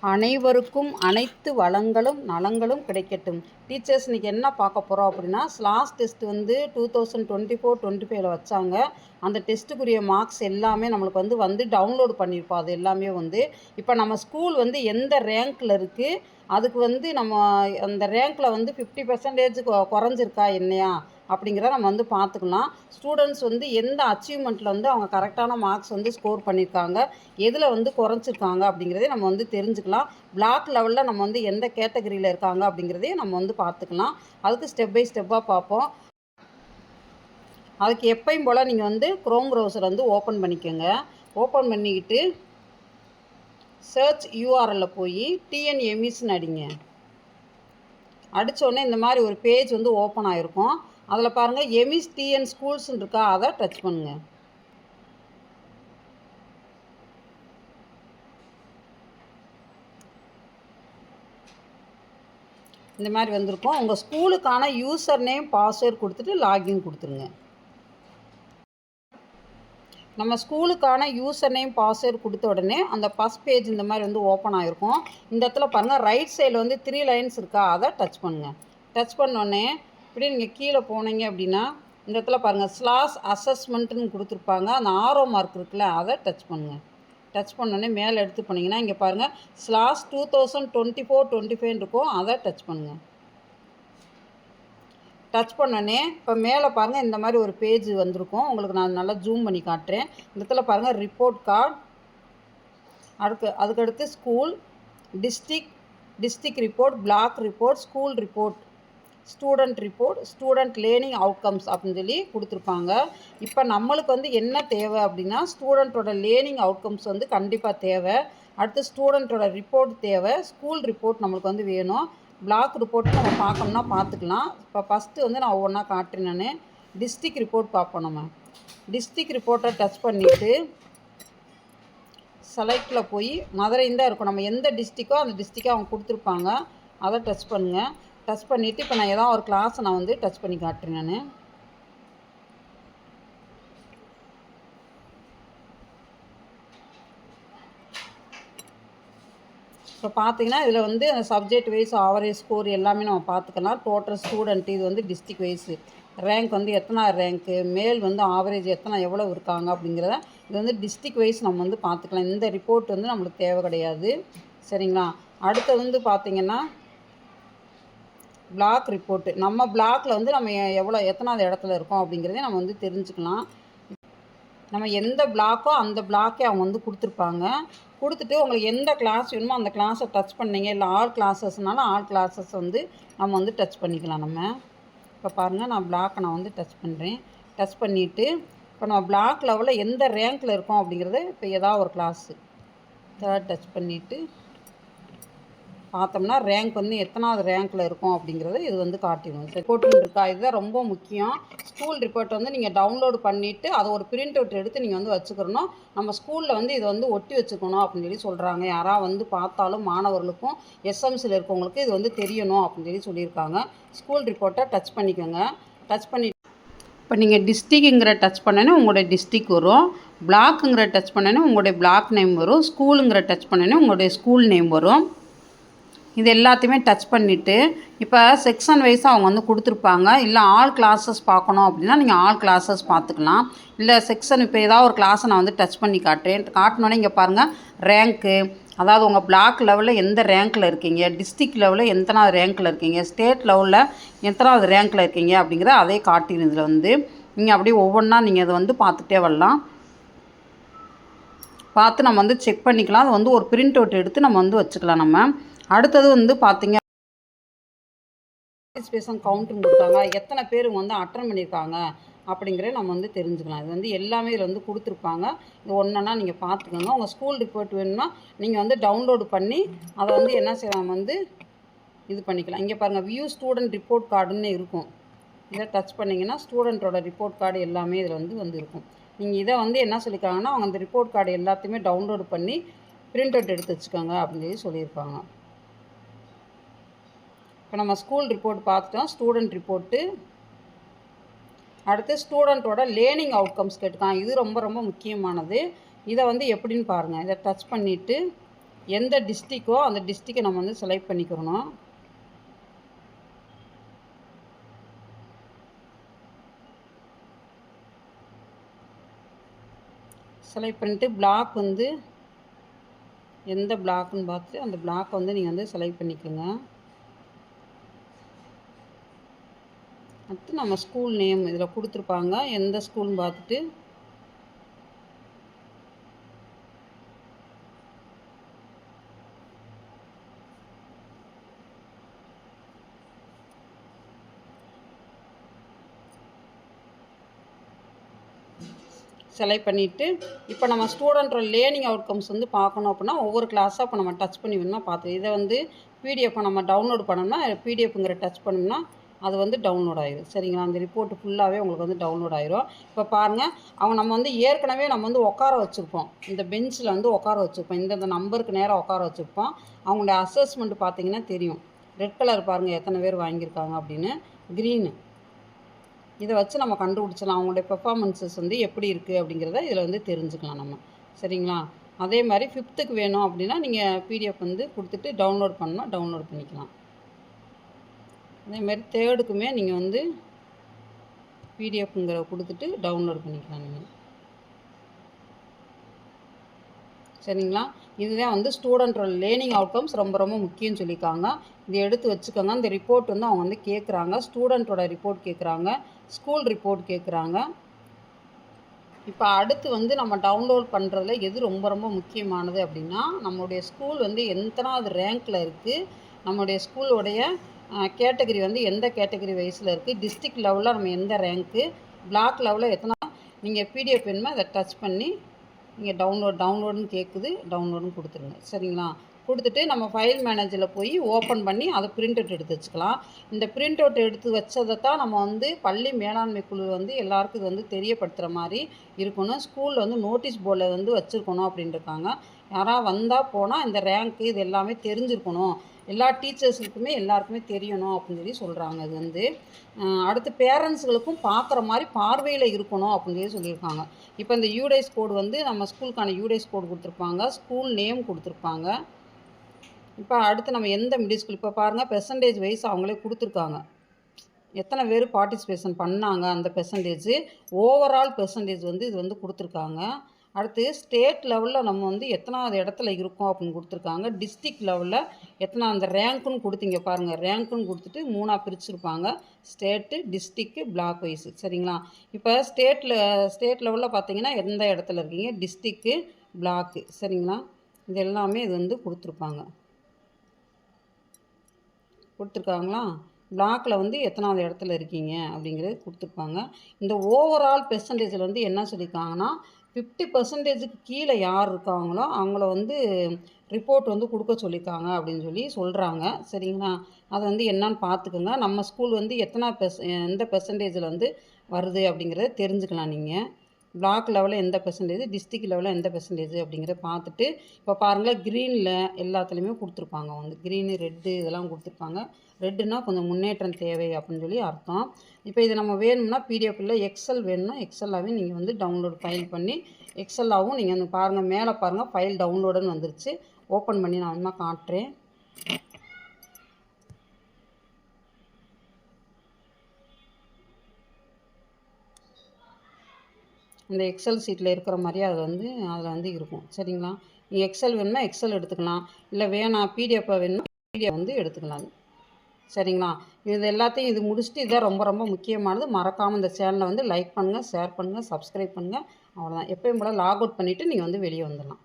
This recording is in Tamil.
அனைவருக்கும் அனைத்து வளங்களும் நலங்களும் கிடைக்கட்டும். டீச்சர்ஸ் இன்றைக்கி என்ன பார்க்க போகிறோம் அப்படின்னா லாஸ்ட் டெஸ்ட் வந்து two thousand twenty four twenty ஃபைவ்ல வச்சாங்க. அந்த டெஸ்ட்டுக்குரிய மார்க்ஸ் எல்லாமே நம்மளுக்கு வந்து வந்து டவுன்லோடு பண்ணியிருப்போம். அது எல்லாமே வந்து இப்போ நம்ம ஸ்கூல் வந்து எந்த ரேங்க்கில் இருக்குது அதுக்கு வந்து நம்ம அந்த ரேங்க்கில் வந்து ஃபிஃப்டி பர்சன்டேஜ் குறைஞ்சிருக்கா? என்னையா? அப்படிங்கிறத நம்ம வந்து பார்த்துக்கலாம். ஸ்டூடெண்ட்ஸ் வந்து எந்த அச்சீவ்மெண்ட்டில் வந்து அவங்க கரெக்டான மார்க்ஸ் வந்து ஸ்கோர் பண்ணியிருக்காங்க எதில் வந்து குறைஞ்சிருக்காங்க அப்படிங்கிறதே நம்ம வந்து தெரிஞ்சுக்கலாம். பிளாக் லெவலில் நம்ம வந்து எந்த கேட்டகரியில் இருக்காங்க அப்படிங்கிறதையும் நம்ம வந்து பார்த்துக்கலாம். அதுக்கு ஸ்டெப் பை ஸ்டெப்பாக பார்ப்போம். அதுக்கு எப்பையும் போல் நீங்கள் வந்து க்ரோம் ப்ரௌசர் வந்து ஓப்பன் பண்ணிக்கோங்க. ஓப்பன் பண்ணிக்கிட்டு சர்ச் யூஆர்எல்ல போய் டிஎன்எம்இஸ்ன்னு அடிங்க. அடித்தோடனே இந்த மாதிரி ஒரு பேஜ் வந்து ஓப்பன் ஆகிருக்கும் அதில் பாருங்கள் எமிஸ் டிஎன் ஸ்கூல்ஸ்னு இருக்கா? அதை டச் பண்ணுங்கள் இந்த மாதிரி வந்திருக்கும். உங்கள் ஸ்கூலுக்கான யூசர் நேம் பாஸ்வேர்ட் கொடுத்துட்டு லாகின் கொடுத்துருங்க. நம்ம ஸ்கூலுக்கான யூசர் நேம் பாஸ்வேர்ட் கொடுத்த உடனே அந்த ஃபஸ்ட் பேஜ் இந்த மாதிரி வந்து ஓப்பன் ஆகிருக்கும் இந்த இடத்துல பாருங்கள் ரைட் சைடில் வந்து த்ரீ லைன்ஸ் இருக்கா? அதை டச் பண்ணுங்கள் டச் பண்ணோடனே இப்படி நீங்கள் கீழே போனீங்க அப்படின்னா இந்த இடத்துல பாருங்கள் ஸ்லாஸ் அசஸ்மெண்ட்டுன்னு கொடுத்துருப்பாங்க. அந்த ஆரோ மார்க் இருக்குல்ல அதை டச் பண்ணுங்கள் டச் பண்ணோடனே மேலே எடுத்து போனீங்கன்னா இங்கே பாருங்கள் slash two thousand twenty four twenty five இருக்கும். அதை டச் பண்ணுங்கள் டச் பண்ணோடனே இப்போ மேலே பாருங்கள் இந்த மாதிரி ஒரு பேஜ் வந்திருக்கும். உங்களுக்கு நான் நல்லா ஜூம் பண்ணி காட்டுறேன். இந்த இடத்துல பாருங்கள் ரிப்போர்ட் கார்டு அதுக்கு அதுக்கடுத்து school district district report block report school report student report student learning outcomes அப்படின்னு சொல்லி கொடுத்துருப்பாங்க. இப்போ நம்மளுக்கு வந்து என்ன தேவை அப்படின்னா ஸ்டூடெண்ட்டோட லேர்னிங் அவுட்கம்ஸ் வந்து கண்டிப்பாக தேவை. அடுத்து ஸ்டூடெண்ட்டோட ரிப்போர்ட் தேவை. ஸ்கூல் ரிப்போர்ட் நம்மளுக்கு வந்து வேணும். பிளாக் ரிப்போர்ட் நம்ம பார்க்கணும்னா பார்த்துக்கலாம். இப்போ ஃபஸ்ட்டு வந்து நான் ஒவ்வொன்றா காட்டுறேன் நான். டிஸ்ட்ரிக் ரிப்போர்ட் பார்ப்போம் நம்ம. டிஸ்ட்ரிக் ரிப்போர்ட்டை டச் பண்ணிவிட்டு செலக்டில் போய் மதுரையும் தான் இருக்கும். நம்ம எந்த டிஸ்ட்ரிக்கோ அந்த டிஸ்ட்ரிக்கை அவங்க கொடுத்துருப்பாங்க. அதை டச் பண்ணுங்கள் டச் பண்ணிவிட்டு இப்போ நான் ஏதாவது ஒரு கிளாஸை நான் வந்து டச் பண்ணி காட்டுறேன் நான். இப்போ பார்த்தீங்கன்னா இதில் வந்து அந்த சப்ஜெக்ட் வைஸ் ஆவரேஜ் ஸ்கோர் எல்லாமே நம்ம பார்த்துக்கலாம் டோட்டல் ஸ்டூடெண்ட் இது வந்து டிஸ்ட்ரிக் வைஸு ரேங்க் வந்து எத்தனை ரேங்க்கு மேல் வந்து ஆவரேஜ் எத்தனை எவ்வளோ இருக்காங்க அப்படிங்கிறத இது வந்து டிஸ்ட்ரிக் வைஸ் நம்ம வந்து பார்த்துக்கலாம் இந்த ரிப்போர்ட் வந்து நம்மளுக்கு தேவை கிடையாது. சரிங்களா? அடுத்து வந்து பார்த்திங்கன்னா பிளாக் ரிப்போர்ட்டு நம்ம பிளாக்ல வந்து நம்ம எவ்வளோ எத்தனாவது இடத்துல இருக்கோம் அப்படிங்கிறதே நம்ம வந்து தெரிஞ்சுக்கலாம். நம்ம எந்த பிளாக்கோ அந்த பிளாக்கே அவங்க வந்து கொடுத்துருப்பாங்க. கொடுத்துட்டு உங்களுக்கு எந்த கிளாஸ் வேணுமோ அந்த கிளாஸை டச் பண்ணீங்க. இல்லை ஆல் கிளாஸஸ்னாலும் ஆல் கிளாஸஸ் வந்து நம்ம வந்து டச் பண்ணிக்கலாம் நம்ம. இப்போ பாருங்கள் நான் பிளாக்கை நான் வந்து டச் பண்ணுறேன் டச் பண்ணிவிட்டு இப்போ நம்ம பிளாக் லெவலில் எந்த ரேங்க்கில் இருக்கோம் அப்படிங்கிறத இப்போ ஏதாவது ஒரு கிளாஸு தேர்ட் டச் பண்ணிவிட்டு பார்த்தோம்னா ரேங்க் வந்து எத்தனாவது ரேங்க்கில் இருக்கும் அப்படிங்கிறத இது வந்து காட்டிடும். ரிப்போர்ட்டுன்னு இருக்கா? இதுதான் ரொம்ப முக்கியம். ஸ்கூல் ரிப்போர்ட் வந்து நீங்கள் டவுன்லோடு பண்ணிவிட்டு அதை ஒரு பிரிண்ட் அவுட் எடுத்து நீங்கள் வந்து வச்சுக்கிறணும் நம்ம ஸ்கூலில் வந்து இதை வந்து ஒட்டி வச்சுக்கணும் அப்படின்னு சொல்லி சொல்கிறாங்க யாராவது வந்து பார்த்தாலும் மாணவர்களுக்கும் எஸ்எம்சியில் இருக்கவங்களுக்கு இது வந்து தெரியணும் அப்படின்னு சொல்லி சொல்லியிருக்காங்க. ஸ்கூல் ரிப்போர்ட்டை டச் பண்ணிக்கோங்க. டச் பண்ணி இப்போ நீங்கள் டிஸ்ட்ரிக்குங்கிற டச் பண்ணனே உங்களுடைய டிஸ்ட்ரிக் வரும். பிளாக்குங்கிற டச் பண்ணனே உங்களுடைய பிளாக் நேம் வரும். ஸ்கூலுங்கிற டச் பண்ணனே உங்களுடைய ஸ்கூல் நேம் வரும். இது எல்லாத்தையுமே டச் பண்ணிவிட்டு இப்போ செக்ஷன் வைஸாக அவங்க வந்து கொடுத்துருப்பாங்க. இல்லை ஆல் கிளாஸஸ் பார்க்கணும் அப்படின்னா நீங்கள் ஆல் கிளாஸஸ் பார்த்துக்கலாம். இல்லை செக்ஷன் இப்போ ஏதாவது ஒரு கிளாஸை நான் வந்து டச் பண்ணி காட்டுறேன். காட்டினோன்னே இங்கே பாருங்கள் ரேங்க்கு அதாவது உங்கள் பிளாக் லெவலில் எந்த ரேங்க்கில் இருக்கீங்க டிஸ்ட்ரிக் லெவலில் எத்தனாவது ரேங்க்கில் இருக்கீங்க ஸ்டேட் லெவலில் எத்தனாவது ரேங்க்கில் இருக்கீங்க அப்படிங்கிற அதே காட்டின இதில் வந்து நீங்கள் அப்படியே ஒவ்வொன்றா நீங்கள் அதை வந்து பார்த்துட்டே வரலாம். பார்த்து நம்ம வந்து செக் பண்ணிக்கலாம். அது வந்து ஒரு பிரிண்ட் அவுட் எடுத்து நம்ம வந்து வச்சுக்கலாம் நம்ம. அடுத்தது வந்து பார்த்தீங்க பேசன் கவுண்ட்டுன்னு கொடுத்தாங்க. எத்தனை பேர் வந்து அட்டன் பண்ணியிருக்காங்க அப்படிங்கிறத நம்ம வந்து தெரிஞ்சுக்கலாம். இது வந்து எல்லாமே இதில் வந்து கொடுத்துருப்பாங்க. இது ஒன்றா நீங்கள் பார்த்துக்கோங்க உங்கள் ஸ்கூல் ரிப்போர்ட் வேணும்னா நீங்கள் வந்து டவுன்லோடு பண்ணி அதை வந்து என்ன செய்யலாம்? வந்து இது பண்ணிக்கலாம். இங்கே பாருங்கள் வியூ ஸ்டூடெண்ட் ரிப்போர்ட் கார்டுன்னு இருக்கும். இதை டச் பண்ணிங்கன்னா ஸ்டூடெண்ட்டோட ரிப்போர்ட் கார்டு எல்லாமே இதில் வந்து வந்து இருக்கும் நீங்கள் இதை வந்து என்ன சொல்லியிருக்காங்கன்னா அவங்க அந்த ரிப்போர்ட் கார்டு எல்லாத்தையுமே டவுன்லோடு பண்ணி பிரிண்ட் அவுட் எடுத்து வச்சுக்கோங்க அப்படின்னு சொல்லி சொல்லியிருப்பாங்க இப்போ நம்ம ஸ்கூல் ரிப்போர்ட் பார்த்துட்டோம் ஸ்டூடெண்ட் ரிப்போர்ட்டு அடுத்து ஸ்டூடெண்ட்டோட லேர்னிங் அவுட்கம்ஸ் கேட்டுக்கான் இது ரொம்ப ரொம்ப முக்கியமானது. இதை வந்து எப்படின்னு பாருங்கள் இதை டச் பண்ணிவிட்டு எந்த டிஸ்ட்ரிக்கோ அந்த டிஸ்ட்ரிக்கை நம்ம வந்து செலக்ட் பண்ணிக்கிறணும். செலக்ட் பண்ணிவிட்டு பிளாக் வந்து எந்த பிளாக்குன்னு பார்த்து அந்த பிளாக்கை வந்து நீங்கள் வந்து செலக்ட் பண்ணிக்கோங்க. அடுத்து நம்ம ஸ்கூல் நேம் இதில் கொடுத்துருப்பாங்க. எந்த ஸ்கூல்னு பார்த்துட்டு. செலக்ட் பண்ணிவிட்டு இப்போ நம்ம ஸ்டூடெண்ட்டோட லேர்னிங் அவுட்கம்ஸ் வந்து பார்க்கணும் அப்படின்னா ஒவ்வொரு கிளாஸாக இப்போ நம்ம டச் பண்ணி வேணும்னா பார்த்து இதை வந்து பிடிஎஃப் நம்ம டவுன்லோட் பண்ணோம்னா பிடிஎஃப்ங்கிற டச் பண்ணோம்னா அது வந்து டவுன்லோட் ஆயிடும் சரிங்களா? அந்த ரிப்போர்ட் ஃபுல்லாகவே உங்களுக்கு வந்து டவுன்லோட் ஆயிரும். இப்போ பாருங்கள் அவங்க நம்ம வந்து ஏற்கனவே நம்ம வந்து உட்கார வச்சுருப்போம். இந்த பெஞ்சில் வந்து உட்கார வச்சுருப்போம். இந்தந்த நம்பருக்கு நேராக உட்கார வச்சுருப்போம். அவங்களுடைய அசஸ்மெண்ட் பார்த்தீங்கன்னா தெரியும். ரெட் கலர் பாருங்கள் எத்தனை பேர் வாங்கியிருக்காங்க அப்படின்னு. க்ரீனு இதை வச்சு நம்ம கண்டுபிடிச்சலாம் அவங்களுடைய பெர்ஃபார்மன்ஸஸ் வந்து எப்படி இருக்குது அப்படிங்கிறத இதில் வந்து தெரிஞ்சுக்கலாம் நம்ம. சரிங்களா? அதே மாதிரி ஃபிஃப்த்துக்கு வேணும் அப்படின்னா நீங்கள் பிடிஎஃப் வந்து கொடுத்துட்டு டவுன்லோட் பண்ணால் டவுன்லோட் பண்ணிக்கலாம். அதேமாதிரி தேர்டுக்குமே நீங்கள் வந்து பிடிஎஃப்ங்கிற கொடுத்துட்டு டவுன்லோட் பண்ணிக்கலாம் நீங்கள் சரிங்களா? இதுதான் வந்து ஸ்டூடெண்ட்டோட லேர்னிங் அவுட்கம்ஸ் ரொம்ப ரொம்ப முக்கியம்னு சொல்லியிருக்காங்க. இதை எடுத்து வச்சுக்கோங்க. இந்த ரிப்போர்ட் வந்து அவங்க வந்து கேட்குறாங்க ஸ்டூடெண்ட்டோட ரிப்போர்ட் கேட்குறாங்க ஸ்கூல் ரிப்போர்ட் கேட்குறாங்க இப்போ அடுத்து வந்து நம்ம டவுன்லோட் பண்ணுறதுல எது ரொம்ப ரொம்ப முக்கியமானது அப்படின்னா நம்மளுடைய ஸ்கூல் வந்து எத்தனாவது ரேங்க்கில் இருக்குது நம்மளுடைய ஸ்கூலோடைய கேட்டகரி வந்து எந்த கேட்டகரி வைஸில் இருக்குது டிஸ்ட்ரிக்ட் லெவலில் நம்ம எந்த ரேங்க்கு பிளாக் லெவலில் எத்தனை? நீங்கள் பிடிஎஃப் வேணுமோ? அதை டச் பண்ணி நீங்கள் டவுன்லோட் டவுன்லோடுன்னு கேட்குது டவுன்லோடுன்னு கொடுத்துருங்க. சரிங்களா? கொடுத்துட்டு நம்ம ஃபைல் மேனேஜரில் போய் ஓப்பன் பண்ணி அதை பிரிண்ட் அவுட் எடுத்து வச்சுக்கலாம். இந்த பிரிண்ட் அவுட் எடுத்து வச்சதை தான் நம்ம வந்து பள்ளி மேலாண்மை குழு வந்து எல்லாருக்கும் இது வந்து தெரியப்படுத்துகிற மாதிரி இருக்கணும். ஸ்கூலில் வந்து நோட்டீஸ் போர்டில் வந்து வச்சுருக்கணும் அப்படின்ட்டுருக்காங்க யாராவது வந்தால் போனால் இந்த ரேங்க்கு இது எல்லாமே தெரிஞ்சிருக்கணும். எல்லா டீச்சர்ஸுக்குமே எல்லாருக்குமே தெரியணும் அப்படின்னு சொல்லி சொல்கிறாங்க அது வந்து. அடுத்து பேரண்ட்ஸுகளுக்கும் பார்க்குற மாதிரி பார்வையில் இருக்கணும் அப்படின்னு சொல்லி சொல்லியிருக்காங்க. இப்போ இந்த யூடைஸ் கோடு வந்து நம்ம ஸ்கூலுக்கான யூடைஸ் கோடு கொடுத்துருப்பாங்க. ஸ்கூல் நேம் கொடுத்துருப்பாங்க. இப்போ அடுத்து நம்ம எந்த மிடில் ஸ்கூல் இப்போ பாருங்கள் பெர்சன்டேஜ் வைஸ் அவங்களே கொடுத்துருக்காங்க. எத்தனை பேர் பார்ட்டிசிபேஷன் பண்ணாங்க அந்த பெர்சன்டேஜ் ஓவரால் பெர்சன்டேஜ் வந்து இது வந்து கொடுத்துருக்காங்க. அடுத்து ஸ்டேட் லெவலில் நம்ம வந்து எத்தனாவது இடத்துல இருக்கோம் அப்படின்னு கொடுத்துருக்காங்க. டிஸ்ட்ரிக் லெவலில் எத்தனை அந்த ரேங்க்குன்னு கொடுத்தீங்க பாருங்கள் ரேங்க்குன்னு கொடுத்துட்டு மூணாக பிரிச்சுருப்பாங்க. ஸ்டேட்டு டிஸ்ட்ரிக்கு பிளாக் வைஸு சரிங்களா? இப்போ ஸ்டேட்டில் ஸ்டேட் லெவலில் பார்த்தீங்கன்னா எந்த இடத்துல இருக்கீங்க? டிஸ்ட்ரிக்கு பிளாக்கு சரிங்களா? இது எல்லாமே இது வந்து கொடுத்துருப்பாங்க. கொடுத்துருக்காங்களா? பிளாக்கில் வந்து எத்தனாவது இடத்துல இருக்கீங்க அப்படிங்கிறது கொடுத்துருப்பாங்க. இந்த ஓவரால் பெர்சன்டேஜில் வந்து என்ன சொல்லியிருக்காங்கன்னா ஃபிஃப்டி பர்சன்டேஜுக்கு கீழே யார் இருக்காங்களோ அவங்கள வந்து ரிப்போர்ட் வந்து கொடுக்க சொல்லியிருக்காங்க அப்படின்னு சொல்லி சொல்கிறாங்க சரிங்களா? அதை வந்து என்னன்னு பார்த்துக்கோங்க. நம்ம ஸ்கூல் வந்து எத்தனை பெர்ச எந்த பெர்சன்டேஜில் வந்து வருது அப்படிங்கிறத தெரிஞ்சுக்கலாம் நீங்கள் பிளாக் லெவலில் எந்த பெர்சன்டேஜ் டிஸ்ட்ரிக்ட் லெவலில் எந்த பெர்சன்டேஜ் அப்படிங்கிறத பார்த்துட்டு இப்போ பாருங்கள் க்ரீனில் எல்லாத்துலேயுமே கொடுத்துருப்பாங்க. வந்து க்ரீனு ரெட்டு இதெல்லாம் கொடுத்துருப்பாங்க. ரெட்டுனா கொஞ்சம் முன்னேற்றம் தேவை அப்படின்னு சொல்லி அர்த்தம். இப்போ இது நம்ம வேணும்னா பிடிஎஃப்பில் எக்ஸல் வேணும்னா எக்ஸலாகவே நீங்கள் வந்து டவுன்லோட் ஃபைல் பண்ணி எக்ஸலாகவும் நீங்கள் வந்து பாருங்கள் மேலே பாருங்கள் ஃபைல் டவுன்லோடுன்னு வந்துருச்சு. ஓப்பன் பண்ணி நான் வேணுமா காட்டுறேன். இந்த எக்ஸல் சீட்டில் இருக்கிற மாதிரியே அது வந்து அதில் வந்து இருக்கும். சரிங்களா? நீங்கள் எக்ஸல் வேணுமா எக்ஸல் எடுத்துக்கலாம். இல்லை வேணாம் பிடிஎஃப்பை வேணும்னா பிடிஎஃப் வந்து எடுத்துக்கலாம் சரிங்களா? இது எல்லாத்தையும் இது முடிச்சுட்டு இதான் ரொம்ப ரொம்ப முக்கியமானது. மறக்காமல் இந்த சேனலை வந்து லைக் பண்ணுங்கள் ஷேர் பண்ணுங்கள் சப்ஸ்கிரைப் பண்ணுங்கள் அவ்வளோதான் எப்பயும் போல் லாக் அவுட் பண்ணிவிட்டு நீங்கள் வந்து வெளியே வந்துடலாம்.